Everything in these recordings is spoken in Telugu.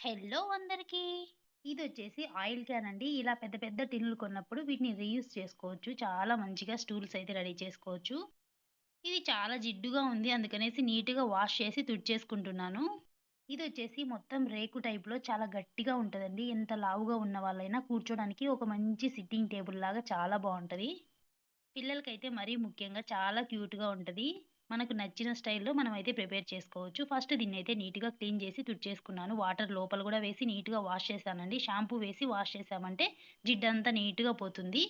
హెల్లో అందరికీ. ఇదొచ్చేసి ఆయిల్ క్యాన్ అండి. ఇలా పెద్ద పెద్ద టిన్లు కొన్నప్పుడు వీటిని రీయూస్ చేసుకోవచ్చు. చాలా మంచిగా స్టూల్స్ అయితే రెడీ చేసుకోవచ్చు. ఇది చాలా జిడ్డుగా ఉంది. అందుకనేసి నీట్‌గా వాష్ చేసి తుడిచేసుకుంటున్నాను. ఇది వచ్చేసి మొత్తం రేకు టైప్‌లో చాలా గట్టిగా ఉంటుందండి ఎంత లావుగా ఉన్న వాళ్ళైనా కూర్చోడానికి ఒక మంచి సిట్టింగ్ టేబుల్‌లాగా చాలా బాగుంటుంది పిల్లలకైతే మరీ ముఖ్యంగా చాలా క్యూట్‌గా ఉంటుంది మనకు నచ్చిన స్టైల్‌లో మనమైతే ప్రిపేర్ చేసుకోవచ్చు. ఫస్ట్ దీన్ని అయితే నీట్‌గా క్లీన్ చేసి తుడిచేసుకున్నాను. వాటర్ లోపల కూడా వేసి నీట్‌గా వాష్ చేశానండి. షాంపూ వేసి వాష్ చేసామంటే జిడ్డంతా నీట్‌గా పోతుంది.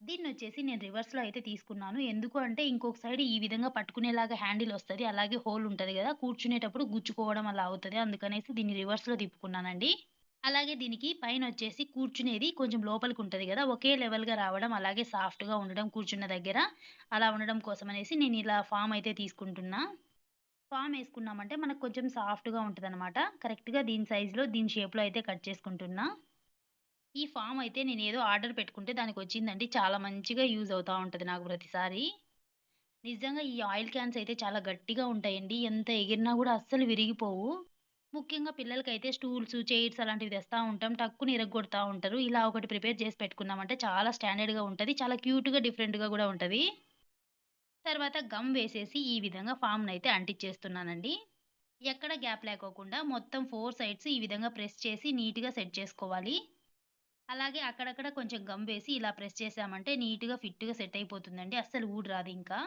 దీన్ని వచ్చేసి నేను రివర్స్‌లో అయితే తీసుకున్నాను. ఎందుకు అంటే ఇంకొక సైడ్ ఈ విధంగా పట్టుకునేలాగా హ్యాండిల్ వస్తుంది అలాగే హోల్ ఉంటుంది కదా కూర్చునేటప్పుడు గుచ్చుకోవడం అలా అవుతుంది అందుకనేసి దీన్ని రివర్స్‌లో తిప్పుకున్నానండి. అలాగే దీనికి పైన వచ్చేసి కూర్చునేది కొంచెం లోపలికి ఉంటుంది కదా ఒకే లెవెల్‌గా రావడం, అలాగే సాఫ్ట్‌గా ఉండడం కూర్చున్న దగ్గర, అలా ఉండడం కోసం అనేసి నేను ఇలా ఫామ్ అయితే తీసుకుంటున్నా. ఫామ్ వేసుకున్నామంటే మనకు కొంచెం సాఫ్ట్‌గా ఉంటదనమాట. కరెక్ట్‌గా దీని సైజులో దీని షేప్‌లో అయితే కట్ చేసుకుంటున్నా. ఈ ఫామ్ అయితే నేను ఏదో ఆర్డర్ పెట్టుకుంటే దానికి వచ్చిందంటే చాలా మంచిగా యూజ్ అవుతూ ఉంటుంది నాకు ప్రతిసారి. నిజంగా ఈ ఆయిల్ క్యాన్స్ అయితే చాలా గట్టిగా ఉంటాయండి. ఎంత ఎగిరినా కూడా అస్సలు విరిగిపోవు. ముఖ్యంగా పిల్లలకైతే స్టూల్స్, చైర్స్ అలాంటివి తెస్తా ఉంటాం. టక్కున ఇరగ్గొడతా ఉంటారు. ఇలా ఒకటి ప్రిపేర్ చేసి పెట్టుకున్నామంటే చాలా స్టాండర్డ్‌గా ఉంటది. చాలా క్యూట్‌గా, డిఫరెంట్‌గా గూడా ఉంటది. తర్వాత గమ్ వేసేసి ఈ విధంగా ఫార్మ్‌నయితే అంటిచ్చేస్తున్నానండి. ఎక్కడ గ్యాప్ లేకోకుండా మొత్తం 4 సైడ్స్ ఈ విధంగా ప్రెస్ చేసి నీట్‌గా సెట్ చేసుకోవాలి. అలాగే అక్కడక్కడ కొంచెం గమ్ వేసి ఇలా ప్రెస్ చేశామంటే నీట్‌గా ఫిట్‌గా సెట్ అయిపోతుందండి. అస్సలు ఊడి రాదింకా.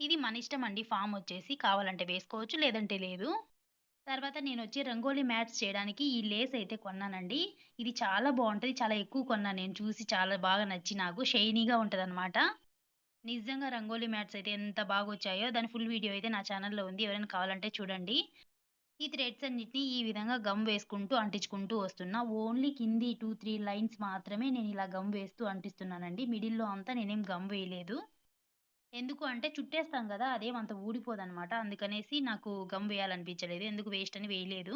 ఇది మన ఇష్టం అండి ఫామ్ వచ్చేసి కావాలంటే వేసుకోవచ్చు. లేదంటే లేదు. తర్వాత నేను వచ్చి రంగోలీ మ్యాట్స్ చేయడానికి ఈ లేస్ అయితే కొన్నానండి. ఇది చాలా బాగుంటుంది చాలా ఎక్కువ కొన్నాను నేను చూసి చాలా బాగా నచ్చి నాకు. షైనీగా ఉంటదనమాట. నిజంగా రంగోలీ మ్యాట్స్ అయితే ఎంత బాగా వచ్చాయో దాని ఫుల్ వీడియో అయితే నా ఛానల్లో ఉంది. ఎవరైనా కావాలంటే చూడండి. ఈ థ్రెడ్స్ అన్నిటిని ఈ విధంగా గమ్ వేసుకుంటూ అంటించుకుంటూ వస్తున్నా. ఓన్లీ కింది 2, 3 లైన్స్ మాత్రమే నేను ఇలా గమ్ వేస్తూ అంటిస్తున్నానండి. మిడిల్‌లో అంతా నేనేం గమ్ వేయలేదు. ఎందుకు అంటే చుట్టేస్తాం కదా అదేం అంత ఊడిపోదనమాట. అందుకనేసి నాకు గమ్ వేయాలనిపించలేదు. ఎందుకు వేస్ట్ అని వేయలేదు.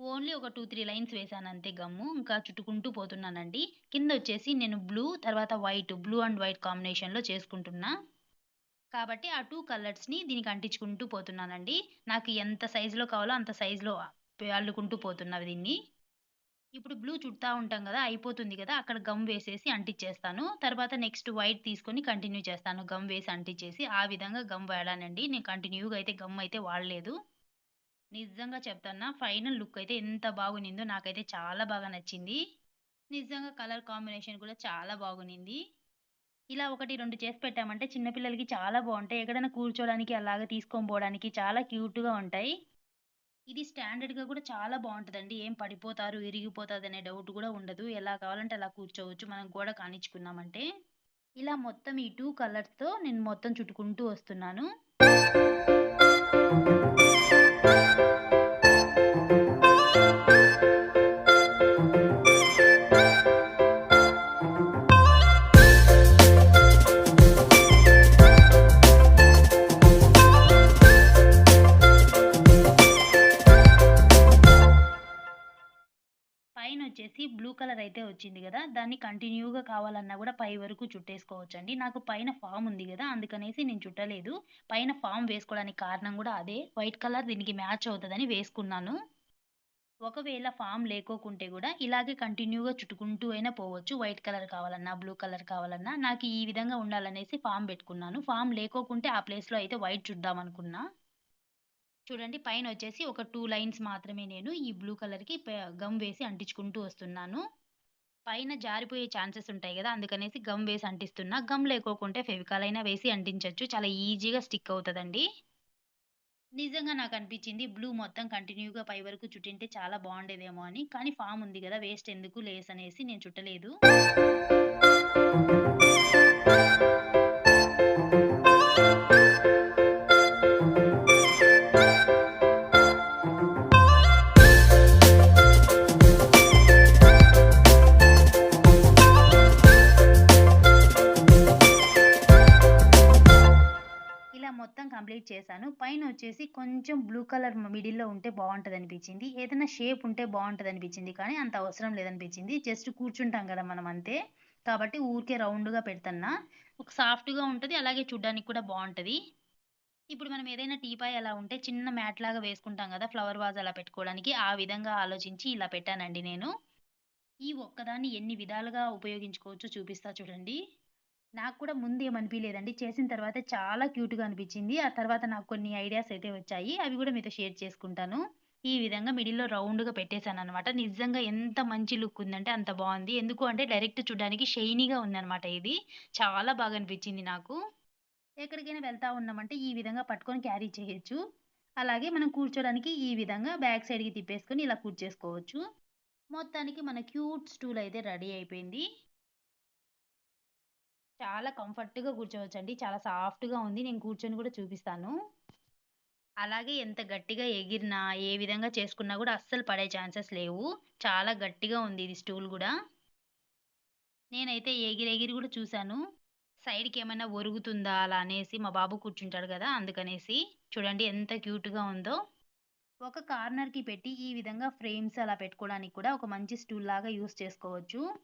ఓన్లీ ఒక 2, 3 లైన్స్ వేశానంతే గమ్ము. ఇంకా చుట్టుకుంటూ పోతున్నానండి. కిందొచ్చేసి నేను బ్లూ తర్వాత వైట్, బ్లూ అండ్ వైట్ కాంబినేషన్‌లో చేసుకుంటున్నా. కాబట్టి ఆ 2 కలర్స్‌ని దీనికి అంటించుకుంటూ పోతున్నానండి. నాకు ఎంత సైజులో కావాలో అంత సైజులో అల్లుకుంటూ పోతున్నా దీన్ని. ఇప్పుడు బ్లూ చుడతా ఉంటాం కదా అయిపోతుంది కదా అక్కడ గమ్ వేసేసి అంటించేస్తాను తర్వాత నెక్స్ట్ వైట్ తీసుకొని కంటిన్యూ చేస్తాను. గమ్ వేసి అంటించేసి ఆ విధంగా గమ్ వాడానండి. నేను కంటిన్యూగా అయితే గమ్ అయితే వాడలేదు. నిజంగా చెప్తాను ఫైనల్ లుక్ అయితే ఎంత బాగునిందో నాకైతే చాలా బాగా నచ్చింది. నిజంగా కలర్ కాంబినేషన్ కూడా చాలా బాగునింది. ఇలా 1, 2 చేసి పెట్టామంటే చిన్నపిల్లలకి చాలా బాగుంటాయి ఎక్కడైనా కూర్చోడానికి అలాగా తీసుకొని పోవడానికి చాలా క్యూట్‌గా ఉంటాయి. ఇది స్టాండర్డ్‌గా కూడా చాలా బాగుంటుందండి ఏం పడిపోతారు, ఇరిగిపోతదనే డౌట్ కూడా ఉండదు. ఎలా కావాలంటే అలా కూర్చోవచ్చు. మనం కూడా కానిచ్చుకున్నామంటే ఇలా మొత్తం ఈ 2 కలర్స్‌తో నేను మొత్తం చుట్టుకుంటూ వస్తున్నాను. వచ్చేసి బ్లూ కలర్ అయితే వచ్చింది కదా దాన్ని కంటిన్యూగా కావాలన్నా కూడా పై వరకు చుట్టేసుకోవచ్చండి. నాకు పైన ఫామ్ ఉంది కదా అందుకనేసి నేను చుట్టలేదు. పైన ఫామ్ వేసుకోవడానికి కారణం కూడా అదే. వైట్ కలర్ దీనికి మ్యాచ్ అవుతుందని వేసుకున్నాను. ఒకవేళ ఫామ్ లేకోకుంటే కూడా ఇలాగే కంటిన్యూగా చుట్టుకుంటూ అయినా పోవచ్చు. వైట్ కలర్ కావాలన్నా, బ్లూ కలర్ కావాలన్నా. నాకు ఈ విధంగా ఉండాలనేసి ఫామ్ పెట్టుకున్నాను. ఫామ్ లేకోకుంటే ఆ ప్లేస్‌లో అయితే వైట్ చుడదామనుకున్నా. చూడండి పైన వచ్చేసి ఒక టూ లైన్స్ మాత్రమే నేను ఈ బ్లూ కలర్‌కి గమ్ వేసి అంటించుకుంటూ వస్తున్నాను. పైన జారిపోయే ఛాన్సెస్ ఉంటాయి కదా అందుకనేసి గమ్ వేసి అంటిస్తున్నా. గమ్ లేకోకుంటే ఫెవికాల్ అయినా వేసి అంటించొచ్చు. చాలా ఈజీగా స్టిక్ అవుతుందండి నిజంగా నాకు అనిపించింది బ్లూ మొత్తం కంటిన్యూగా పై వరకు చుట్టింటే చాలా బాగుండేదేమో అని. కానీ ఫామ్ ఉంది కదా వేస్ట్ ఎందుకు లేస్ అనేసి నేను చుట్టలేదు. చేశాను పైన వచ్చేసి కొంచెం బ్లూ కలర్ మిడిల్‌లో ఉంటే బాగుంటుంది అనిపించింది ఏదైనా షేప్ ఉంటే బాగుంటుంది అనిపించింది కానీ అంత అవసరం లేదనిపించింది. జస్ట్ కూర్చుంటాం కదా మనం అంతే. కాబట్టి ఊరికే రౌండ్‌గా పెడుతన్నా. ఒక సాఫ్ట్‌గా ఉంటుంది అలాగే చూడ్డానికి కూడా బాగుంటుంది ఇప్పుడు మనం ఏదైనా టీపాయ్ అలా ఉంటే చిన్న మ్యాట్ లాగా వేసుకుంటాం కదా ఫ్లవర్ వాజ్ అలా పెట్టుకోవడానికి. ఆ విధంగా ఆలోచించి ఇలా పెట్టానండి నేను. ఈ ఒక్కదాన్ని ఎన్ని విధాలుగా ఉపయోగించుకోవచ్చో చూపిస్తా చూడండి. నాకు కూడా ముందు ఏమనిపించలేదండి చేసిన తర్వాత చాలా క్యూట్‌గా అనిపించింది ఆ తర్వాత నాకు కొన్ని ఐడియాస్ అయితే వచ్చాయి. అవి కూడా మీతో షేర్ చేసుకుంటాను. ఈ విధంగా మిడిల్‌లో రౌండ్‌గా పెట్టేసాననమాట. నిజంగా ఎంత మంచి లుక్ ఉందంటే అంత బాగుంది ఎందుకు అంటే డైరెక్ట్ చూడడానికి షైనీగా ఉందనమాట ఇది. చాలా బాగా అనిపించింది నాకు. ఎక్కడికైనా వెళ్తా ఉన్నామంటే ఈ విధంగా పట్టుకొని క్యారీ చేయొచ్చు. అలాగే మనం కూర్చోడానికి ఈ విధంగా బ్యాక్ సైడ్‌కి తిప్పేసుకొని ఇలా కూర్చేసుకోవచ్చు. మొత్తానికి మన క్యూట్ స్టూల్ అయితే రెడీ అయిపోయింది. చాలా కంఫర్ట్‌గా కూర్చోవచ్చండి. చాలా సాఫ్ట్‌గా ఉంది. నేను కూర్చొని కూడా చూపిస్తాను. అలాగే ఎంత గట్టిగా ఎగిరినా, ఏ విధంగా చేసుకున్నా కూడా అస్సలు పడే ఛాన్సెస్ లేవు. చాలా గట్టిగా ఉంది ఇది స్టూల్ కూడా నేనైతే ఎగిరి ఎగిరి చూశాను సైడ్కి ఏమైనా ఒరుగుతుందా అలా అనేసి మా బాబు కూర్చుంటాడు కదా అందుకనేసి. చూడండి ఎంత క్యూట్‌గా ఉందో. ఒక కార్నర్‌కి పెట్టి ఈ విధంగా ఫ్రేమ్స్ అలా పెట్టుకోవడానికి కూడా ఒక మంచి స్టూల్ లాగా యూజ్ చేసుకోవచ్చు.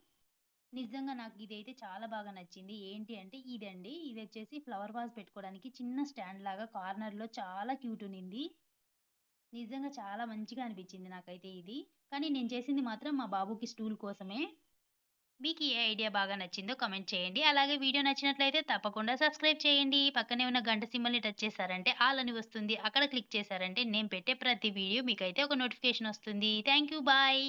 నిజంగా నాకు ఇదైతే చాలా బాగా నచ్చింది. ఏంటి అంటే ఇదండి. ఇది వచ్చేసి ఫ్లవర్ వాజ్ పెట్టుకోవడానికి చిన్న స్టాండ్ లాగా కార్నర్‌లో చాలా క్యూట్ ఉన్నింది. నిజంగా చాలా మంచిగా అనిపించింది నాకైతే ఇది. కానీ నేను చేసింది మాత్రం మా బాబుకి స్టూల్ కోసమే. మీకు ఏ ఐడియా బాగా నచ్చిందో కమెంట్ చేయండి. అలాగే వీడియో నచ్చినట్లయితే తప్పకుండా సబ్స్క్రైబ్ చేయండి. పక్కనే ఉన్న గంట సింబల్‌ని టచ్ చేశారంటే ఆల్ అని వస్తుంది. అక్కడ క్లిక్ చేశారంటే నేను పెట్టే ప్రతి వీడియో మీకైతే ఒక నోటిఫికేషన్ వస్తుంది. Thank you. బాయ్.